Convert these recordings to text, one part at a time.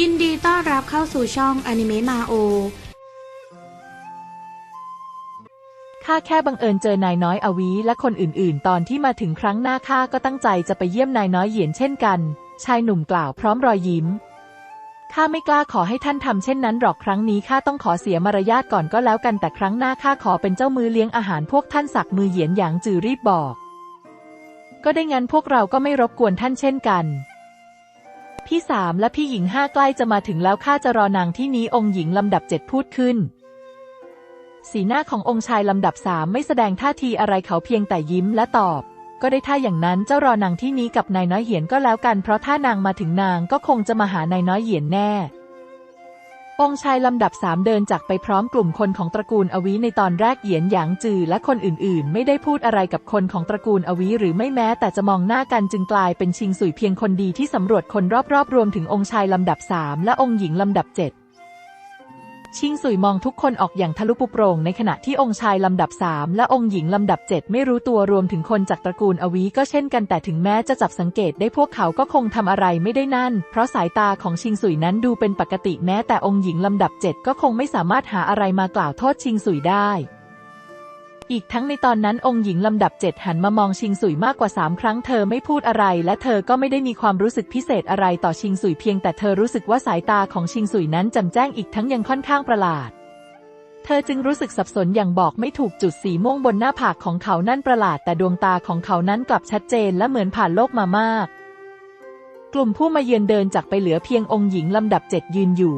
ยินดีต้อนรับเข้าสู่ช่องอนิเมะมาโอ ข้าแค่บังเอิญเจอนายน้อยอวีและคนอื่นๆ ตอนที่มาถึงครั้งหน้าข้าก็ตั้งใจจะไปเยี่ยมนายน้อยเหยียนเช่นกัน ชายหนุ่มกล่าวพร้อมรอยยิ้ม ข้าไม่กล้าขอให้ท่านทำเช่นนั้นหรอกครั้งนี้ข้าต้องขอเสียมารยาทก่อนก็แล้วกันแต่ครั้งหน้าข้าขอเป็นเจ้ามือเลี้ยงอาหารพวกท่านสักมือเหยียนหยางจือรีบบอก ก็ได้งั้นพวกเราก็ไม่รบกวนท่านเช่นกัน พี่สามและพี่หญิงห้าใกล้จะมาถึงแล้วข้าจะรอนางที่นี้องค์หญิงลำดับเจ็ดพูดขึ้น สีหน้าขององค์ชายลำดับสามไม่แสดงท่าทีอะไรเขาเพียงแต่ยิ้มและตอบ ก็ได้ท่าอย่างนั้นเจ้ารอนางที่นี้กับนายน้อยเหียนก็แล้วกันเพราะถ้านางมาถึงนางก็คงจะมาหานายน้อยเหียนแน่ องชายลำดับสามเดินจากไปพร้อมกลุ่มคนของตระกูลอวีในตอนแรกเหยียนหยางจือและคนอื่นๆ ไม่ได้พูดอะไรกับคนของตระกูลอวีหรือไม่แม้แต่จะมองหน้ากันจึงกลายเป็นชิงสุยเพียงคนดีที่สำรวจคนรอบๆรวมถึงองค์ชายลำดับสามและองค์หญิงลำดับเจ็ด ชิงสุยมองทุกคนออกอย่างทะลุปุโปร่งในขณะที่องค์ชายลำดับสามและองค์หญิงลำดับเจ็ดไม่รู้ตัวรวมถึงคนจากตระกูลอวีก็เช่นกันแต่ถึงแม้จะจับสังเกตได้พวกเขาก็คงทำอะไรไม่ได้นั่น เพราะสายตาของชิงสุยนั้นดูเป็นปกติแม้แต่องค์หญิงลำดับเจ็ดก็คงไม่สามารถหาอะไรมากล่าวโทษชิงสุยได้ อีกทั้งในตอนนั้นองค์หญิงลำดับเจ็ดหันมามองชิงสุยมากกว่าสามครั้งเธอไม่พูดอะไร และเธอก็ไม่ได้มีความรู้สึกพิเศษอะไรต่อชิงสุยเพียงแต่เธอรู้สึกว่าสายตาของชิงสุยนั้นจำแจ้งอีกทั้งยังค่อนข้างประหลาด เธอจึงรู้สึกสับสนอย่างบอกไม่ถูกจุดสีม่วงบนหน้าผากของเขานั่นประหลาด แต่ดวงตาของเขานั้นกลับชัดเจนและเหมือนผ่านโลกมามาก กลุ่มผู้มาเยือนเดินจากไปเหลือเพียงองค์หญิงลำดับเจ็ดยืนอยู่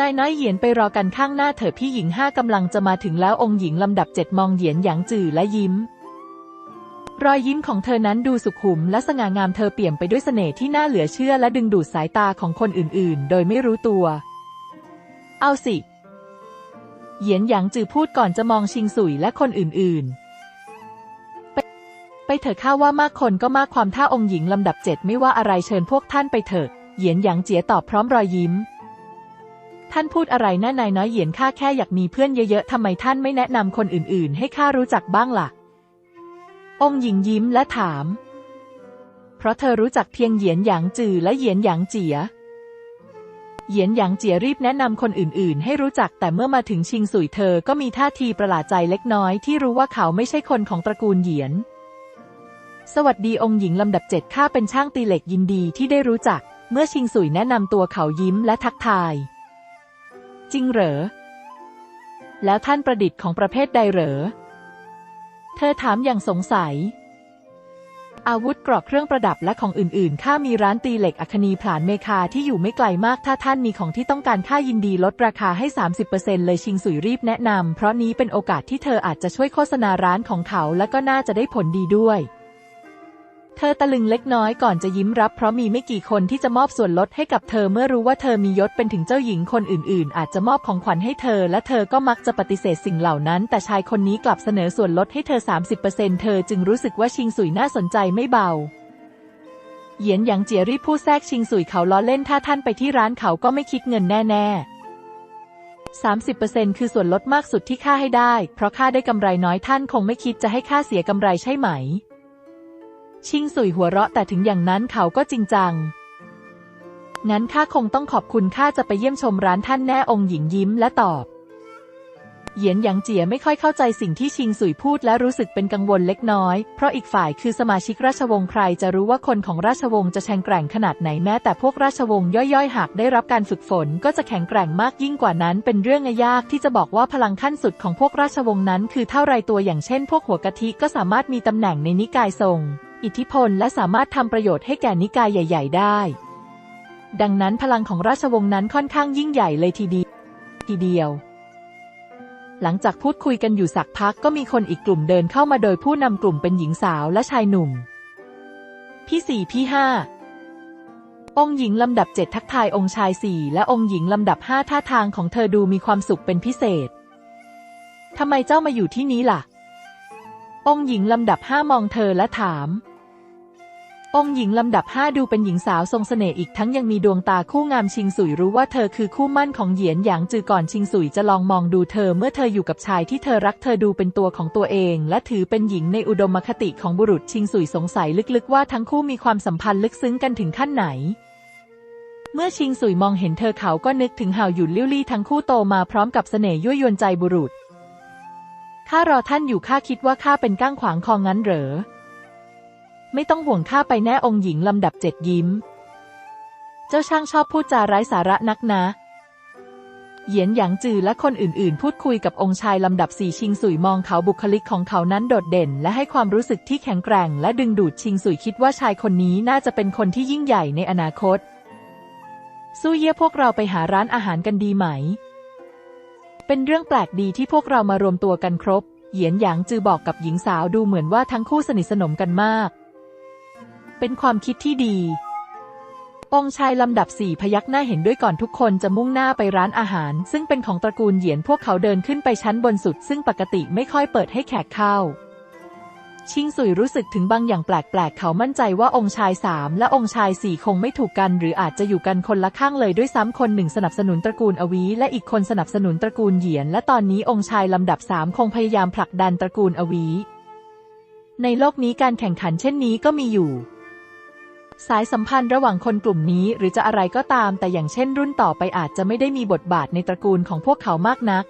นายน้อยเหยียนไปรอกันข้างหน้าเถอะพี่หญิงห้ากำลังจะมาถึงแล้วองค์หญิงลำดับเจ็ดมองเหยียนหยางจือและยิ้ม รอยยิ้มของเธอนั้นดูสุขุมและสง่างามเธอเปี่ยมไปด้วยเสน่ห์ที่น่าเหลือเชื่อและดึงดูดสายตาของคนอื่นๆ โดยไม่รู้ตัว เอาสิ เหยียนหยางจือพูดก่อนจะมองชิงสุยและคนอื่นๆไปไปเถอะข้าว่ามากคนก็มากความท่าองค์หญิงลำดับเจ็ดไม่ว่าอะไรเชิญพวกท่านไปเถอะ เหยียนหยางเจียตอบพร้อมรอยยิ้ม ท่านพูดอะไรน่านายน้อยเหยียนข้าแค่อยากมีเพื่อนเยอะๆทำไมท่านไม่แนะนำคนอื่นๆ ให้ข้ารู้จักบ้างล่ะ องหญิงยิ้มและถาม เพราะเธอรู้จักเพียงเหยียนหยางจือและเหยียนหยางเจีย เหยียนหยางเจียรีบแนะนำคนอื่นๆ ให้รู้จักแต่เมื่อมาถึงชิงสุยเธอก็มีท่าทีประหลาดใจเล็กน้อยที่รู้ว่าเขาไม่ใช่คนของตระกูลเหยียน สวัสดีองค์หญิงลำดับเจ็ดข้าเป็นช่างตีเหล็กยินดีที่ได้รู้จัก เมื่อชิงสุยแนะนำตัวเขายิ้มและทักทาย จริงเหรอ แล้วท่านประดิษฐ์ของประเภทใดเหรอ เธอถามอย่างสงสัย อาวุธกรอกเครื่องประดับและของอื่นๆ ข้ามีร้านตีเหล็กอัคนีผลานเมคาที่อยู่ไม่ไกลมากถ้าท่านมีของที่ต้องการข้ายินดีลดราคาให้ 30%เลยชิงสุยรีบแนะนำเพราะนี้เป็นโอกาสที่เธออาจจะช่วยโฆษณาร้านของเขาและก็น่าจะได้ผลดีด้วย เธอตะลึงเล็กน้อยก่อนจะยิ้มรับเพราะมีไม่กี่คนที่จะมอบส่วนลดให้กับเธอเมื่อรู้ว่าเธอมียศเป็นถึงเจ้าหญิงคนอื่นๆ อาจจะมอบของขวัญให้เธอ และเธอก็มักจะปฏิเสธสิ่งเหล่านั้น แต่ชายคนนี้กลับเสนอส่วนลดให้เธอ 30%เธอจึงรู้สึกว่าชิงสุยน่าสนใจไม่เบาเหยียนหยางเจียรีบพูดแทรกชิงสุยเขาล้อเล่นถ้าท่านไปที่ร้านเขาก็ไม่คิดเงินแน่ๆ30%คือส่วนลดมากสุดที่ข้าให้ได้ เพราะข้าได้กำไรน้อยท่านคงไม่คิดจะให้ข้าเสียกำไรใช่ไหม ชิงสุยหัวเราะแต่ถึงอย่างนั้นเขาก็จริงจัง งั้นข้าคงต้องขอบคุณข้าจะไปเยี่ยมชมร้านท่านแน่องค์หญิงยิ้มและตอบ เหยียนหยางเจียไม่ค่อยเข้าใจสิ่งที่ชิงสุยพูดและรู้สึกเป็นกังวลเล็กน้อย เพราะอีกฝ่ายคือสมาชิกราชวงศ์ใครจะรู้ว่าคนของราชวงศ์จะแข็งแกร่งขนาดไหนแม้แต่พวกราชวงศ์ย่อยๆ หากได้รับการฝึกฝน ก็จะแข็งแกร่งมากยิ่งกว่านั้น เป็นเรื่องยากที่จะบอกว่าพลังขั้นสุดของพวกราชวงศ์นั้น คือเท่าไรตัวอย่างเช่น พวกหัวกะทิก็สามารถมีตำแหน่งในนิกายทรง อิทธิพลและสามารถทำประโยชน์ให้แก่นิกายใหญ่ ๆ ได้ ดังนั้นพลังของราชวงศ์นั้นค่อนข้างยิ่งใหญ่เลยทีดีทีเดียว หลังจากพูดคุยกันอยู่สักพักก็มีคนอีกกลุ่มเดินเข้ามาโดยผู้นำกลุ่มเป็นหญิงสาวและชายหนุ่ม พี่สี่พี่ห้าองค์หญิงลำดับเจ็ดทักทายองค์ชายสี่และองค์หญิงลำดับห้าท่าทางของเธอดูมีความสุขเป็นพิเศษ ทำไมเจ้ามาอยู่ที่นี้ล่ะ องค์หญิงลำดับห้ามองเธอและถาม องค์หญิงลำดับห้าดูเป็นหญิงสาวทรงเสน่ห์อีกทั้งยังมีดวงตาคู่งามชิงสุยรู้ว่าเธอคือคู่มั่นของเหยียนหยางจือก่อนชิงสุยจะลองมองดูเธอเมื่อเธออยู่กับชายที่เธอรักเธอดูเป็นตัวของตัวเอง และถือเป็นหญิงในอุดมคติของบุรุษชิงสุยสงสัยลึกๆว่าทั้งคู่มีความสัมพันธ์ลึกซึ้งกันถึงขั้นไหนเมื่อชิงสุยมองเห็นเธอเขาก็นึกถึงห่าวหยุนลิ่วลี่ทั้งคู่โตมาพร้อมกับเสน่ห์ยั่วยวนใจบุรุษ ข้ารอท่านอยู่ข้าคิดว่าข้าเป็นก้างขวางคองั้นเหรอ ไม่ต้องห่วงข้าไปแน่องค์หญิงลำดับเจ็ดยิ้ม เจ้าช่างชอบพูดจาไร้สาระนักนะเหยียนหยางจือและคนอื่นๆ พูดคุยกับองค์ชายลำดับสี่ชิงสุยมองเขาบุคลิกของเขานั้นโดดเด่น และให้ความรู้สึกที่แข็งแกร่ง และดึงดูดชิงสุยคิดว่าชายคนนี้น่าจะเป็นคนที่ยิ่งใหญ่ในอนาคต สู้เย่พวกเราไปหาร้านอาหารกันดีไหม เป็นเรื่องแปลกดีที่พวกเรามารวมตัวกันครบ เหยียนหยางจือบอกกับหญิงสาวดูเหมือนว่าทั้งคู่สนิทสนมกันมาก เป็นความคิดที่ดี องชายลำดับสี่พยักหน้าเห็นด้วยก่อนทุกคนจะมุ่งหน้าไปร้านอาหาร ซึ่งเป็นของตระกูลเหยียนพวกเขาเดินขึ้นไปชั้นบนสุด ซึ่งปกติไม่ค่อยเปิดให้แขกเข้า ชิงสุยรู้สึกถึงบางอย่างแปลกๆ เขามั่นใจว่าองค์ชายสามและองค์ชายสี่คงไม่ถูกกัน หรืออาจจะอยู่กันคนละข้างเลยด้วยซ้ำคนหนึ่งสนับสนุนตระกูลอวีและอีกคนสนับสนุนตระกูลเหยียน และตอนนี้องค์ชายลำดับสามคงพยายามผลักดันตระกูลอวีในโลกนี้การแข่งขันเช่นนี้ก็มีอยู่ สายสัมพันธ์ระหว่างคนกลุ่มนี้หรือจะอะไรก็ตาม แต่อย่างเช่นรุ่นต่อไปอาจจะไม่ได้มีบทบาทในตระกูลของพวกเขามากนัก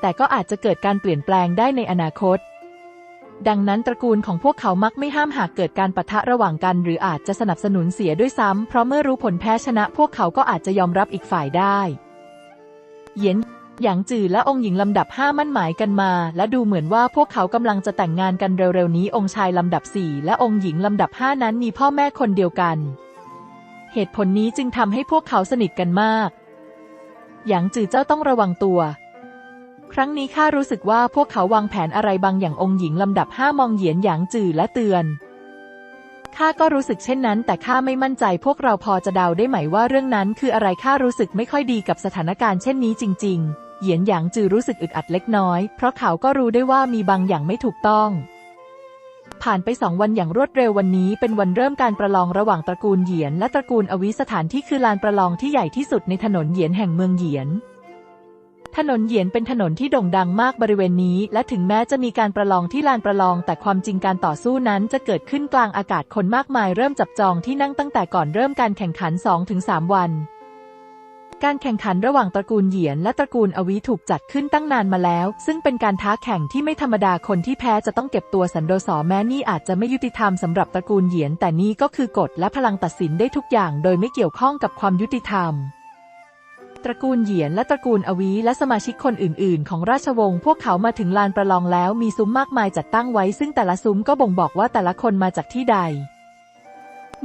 แต่ก็อาจจะเกิดการเปลี่ยนแปลงได้ในอนาคต ดังนั้นตระกูลของพวกเขามักไม่ห้ามหากเกิดการปะทะระหว่างกัน หรืออาจจะสนับสนุนเสียด้วยซ้ำเพราะเมื่อรู้ผลแพ้ชนะ พวกเขาก็อาจจะยอมรับอีกฝ่ายได้ เยียน หยางจือและองค์หญิงลำดับห้ามั่นหมายกันมา และดูเหมือนว่าพวกเขากำลังจะแต่งงานกันเร็วๆนี้องค์ชายลำดับสี่และองค์หญิงลำดับห้านั้นมีพ่อแม่คนเดียวกัน เหตุผลนี้จึงทำให้พวกเขาสนิทกันมากหยางจือเจ้าต้องระวังตัว ครั้งนี้ข้ารู้สึกว่าพวกเขาวางแผนอะไรบางอย่างองค์หญิงลำดับห้ามองเหยียนหยางจือและเตือนข้าก็รู้สึกเช่นนั้น แต่ข้าไม่มั่นใจพวกเราพอจะเดาได้ไหมว่าเรื่องนั้นคืออะไรข้ารู้สึกไม่ค่อยดีกับสถานการณ์เช่นนี้จริง ๆ เหยียนหยางจือรู้สึกอึดอัดเล็กน้อย เพราะเขาก็รู้ได้ว่ามีบางอย่างไม่ถูกต้อง ผ่านไปสองวันอย่างรวดเร็ววันนี้เป็นวันเริ่มการประลองระหว่างตระกูลเหยียนและตระกูลอวิสถานที่คือลานประลองที่ใหญ่ที่สุดในถนนเหยียนแห่งเมืองเหยียนถนนเหยียนเป็นถนนที่โด่งดังมากบริเวณนี้ และถึงแม้จะมีการประลองที่ลานประลอง แต่ความจริงการต่อสู้นั้นจะเกิดขึ้นกลางอากาศคนมากมายเริ่มจับจองที่นั่งตั้งแต่ก่อนเริ่มการแข่งขัน 2-3 วัน การแข่งขันระหว่างตระกูลเหยียนและตระกูลอวีถูกจัดขึ้นตั้งนานมาแล้ว ซึ่งเป็นการท้าแข่งที่ไม่ธรรมดาคนที่แพ้จะต้องเก็บตัวสันโดษแม้นี่อาจจะไม่ยุติธรรมสำหรับตระกูลเหยียน แต่นี่ก็คือกฎและพลังตัดสินได้ทุกอย่าง โดยไม่เกี่ยวข้องกับความยุติธรรม ตระกูลเหยียนและตระกูลอวีและสมาชิกคนอื่น ๆ ของราชวงศ์พวกเขามาถึงลานประลองแล้วมีซุ้มมากมายจัดตั้งไว้ ซึ่งแต่ละซุ้มก็บ่งบอกว่าแต่ละคนมาจากที่ใด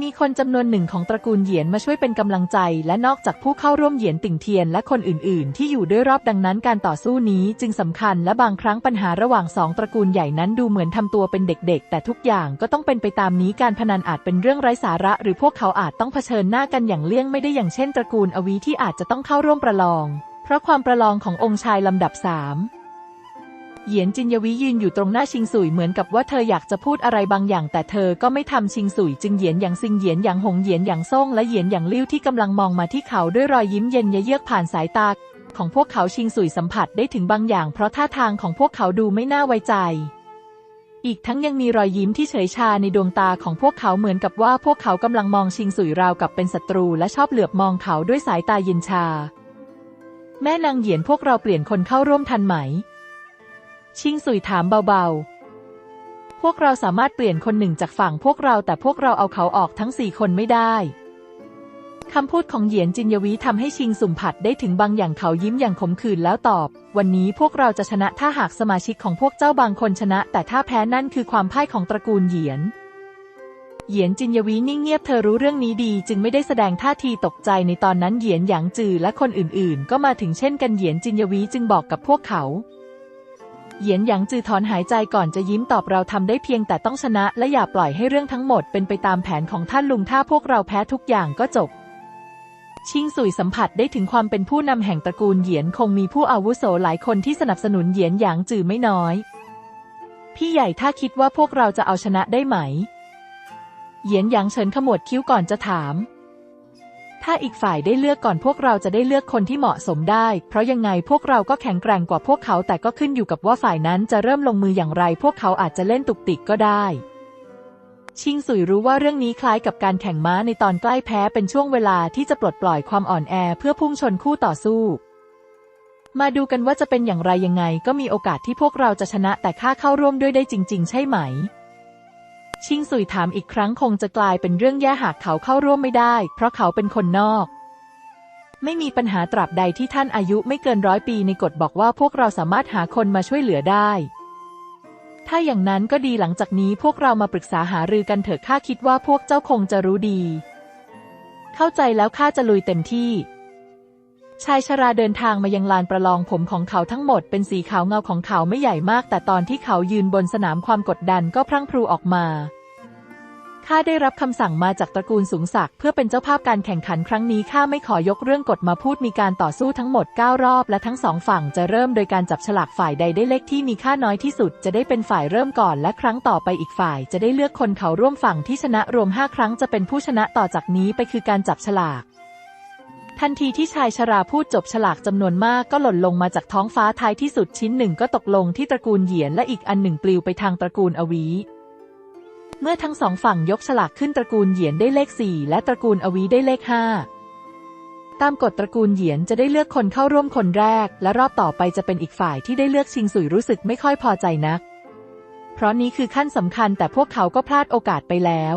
มีคนจำนวนหนึ่งของตระกูลเหยียนมาช่วยเป็นกำลังใจ และนอกจากผู้เข้าร่วมเหยียนติ่งเทียนและคนอื่น ๆ ที่อยู่ด้วยรอบดังนั้นการต่อสู้นี้จึงสำคัญและบางครั้งปัญหาระหว่างสองตระกูลใหญ่นั้นดูเหมือนทำตัวเป็นเด็ก ๆ แต่ทุกอย่างก็ต้องเป็นไปตามนี้การพนันอาจเป็นเรื่องไร้สาระ หรือพวกเขาอาจต้องเผชิญหน้ากันอย่างเลี่ยงไม่ได้อย่างเช่น ตระกูลอวีที่อาจจะต้องเข้าร่วมประลอง เพราะความประลองขององค์ชายลำดับสาม เหยียนจินยวียืนอยู่ตรงหน้าชิงสุยเหมือนกับว่าเธออยากจะพูดอะไรบางอย่าง แต่เธอก็ไม่ทำชิงสุย จึงเหยียนอย่างซิงเหยียนอย่างหงเหยียนอย่างซ่งและเหยียนอย่างลิ้วที่กำลังมองมาที่เขาด้วยรอยยิ้มเย็นเยือกผ่านสายตาของพวกเขาชิงสุยสัมผัสได้ถึงบางอย่าง เพราะท่าทางของพวกเขาดูไม่น่าไว้ใจ อีกทั้งยังมีรอยยิ้มที่เฉยชาในดวงตาของพวกเขาเหมือนกับว่าพวกเขากำลังมองชิงสุยราวกับเป็นศัตรูและชอบเหลือบมองเขาด้วยสายตาเย็นชา แม่นางเหยียนพวกเราเปลี่ยนคนเข้าร่วมทันไหม ชิงสุยถามเบาๆ พวกเราสามารถเปลี่ยนคนหนึ่งจากฝั่งพวกเราแต่พวกเราเอาเขาออกทั้งสี่คนไม่ได้คำพูดของเหยียนจินยวีทำให้ชิงสุ่มผัดได้ถึงบางอย่างเขายิ้มอย่างขมขื่นแล้วตอบ วันนี้พวกเราจะชนะถ้าหากสมาชิกของพวกเจ้าบางคนชนะ แต่ถ้าแพ้นั่นคือความพ่ายของตระกูลเหยียน เหยียนจินยวีนิ่งเงียบเธอรู้เรื่องนี้ดี จึงไม่ได้แสดงท่าทีตกใจในตอนนั้นเหยียนหยางจือและคนอื่นๆ ก็มาถึงเช่นกันเหยียนจินยวีจึงบอกกับพวกเขา เหยียนหยางจือถอนหายใจก่อนจะยิ้มตอบเราทำได้เพียงแต่ต้องชนะและอย่าปล่อยให้เรื่องทั้งหมดเป็นไปตามแผนของท่านลุงถ้าพวกเราแพ้ทุกอย่างก็จบ ชิงสุยสัมผัสได้ถึงความเป็นผู้นำแห่งตระกูลเหยียนคงมีผู้อาวุโสหลายคนที่สนับสนุนเหยียนหยางจือไม่น้อย พี่ใหญ่ถ้าคิดว่าพวกเราจะเอาชนะได้ไหม เหยียนหยางเฉินขมวดคิ้วก่อนจะถาม ถ้าอีกฝ่ายได้เลือกก่อนพวกเราจะได้เลือกคนที่เหมาะสมได้ เพราะยังไงพวกเราก็แข็งแกร่งกว่าพวกเขาแต่ก็ขึ้นอยู่กับว่าฝ่ายนั้นจะเริ่มลงมืออย่างไร พวกเขาอาจจะเล่นตุกติกก็ได้ ชิงสุยรู้ว่าเรื่องนี้คล้ายกับการแข่งม้าในตอนใกล้แพ้เป็นช่วงเวลาที่จะปลดปล่อยความอ่อนแอเพื่อพุ่งชนคู่ต่อสู้ มาดูกันว่าจะเป็นอย่างไรยังไง ก็มีโอกาสที่พวกเราจะชนะแต่ข้าเข้าร่วมด้วยได้จริง ๆ ใช่ไหม ชิงสุยถามอีกครั้งคงจะกลายเป็นเรื่องแย่หากเขาเข้าร่วมไม่ได้ เพราะเขาเป็นคนนอก ไม่มีปัญหาตราบใดที่ท่านอายุไม่เกินร้อยปีในกฎบอกว่าพวกเราสามารถหาคนมาช่วยเหลือได้ ถ้าอย่างนั้นก็ดีหลังจากนี้พวกเรามาปรึกษาหารือกันเถอะข้าคิดว่าพวกเจ้าคงจะรู้ดี เข้าใจแล้วข้าจะลุยเต็มที่ ชายชราเดินทางมายังลานประลองผมของเขาทั้งหมดเป็นสีขาวเงาของเขาไม่ใหญ่มาก แต่ตอนที่เขายืนบนสนามความกดดันก็พรั่งพรูออกมา ข้าได้รับคำสั่งมาจากตระกูลสูงศักดิ์เพื่อเป็นเจ้าภาพการแข่งขันครั้งนี้ข้าไม่ขอยกเรื่องกฎมาพูดมีการต่อสู้ทั้งหมด 9 รอบ และทั้งสองฝั่งจะเริ่มโดยการจับฉลากฝ่ายใดได้เลขที่มีค่าน้อยที่สุด จะได้เป็นฝ่ายเริ่มก่อนและครั้งต่อไปอีกฝ่าย จะได้เลือกคนเขาร่วมฝั่งที่ชนะรวม 5 ครั้งจะเป็นผู้ชนะต่อจากนี้ไปคือการจับฉลาก ทันทีที่ชายชราพูดจบฉลากจำนวนมากก็หล่นลงมาจากท้องฟ้าท้ายที่สุดชิ้นหนึ่งก็ตกลงที่ตระกูลเหยียนและอีกอันหนึ่งปลิวไปทางตระกูลอวี เมื่อทั้งสองฝั่งยกฉลากขึ้นตระกูลเหยียนได้เลข4และตระกูลอวีได้เลข5ตามกฎตระกูลเหยียนจะได้เลือกคนเข้าร่วมคนแรก และรอบต่อไปจะเป็นอีกฝ่ายที่ได้เลือกชิงสุยรู้สึกไม่ค่อยพอใจนัก เพราะนี้คือขั้นสำคัญแต่พวกเขาก็พลาดโอกาสไปแล้ว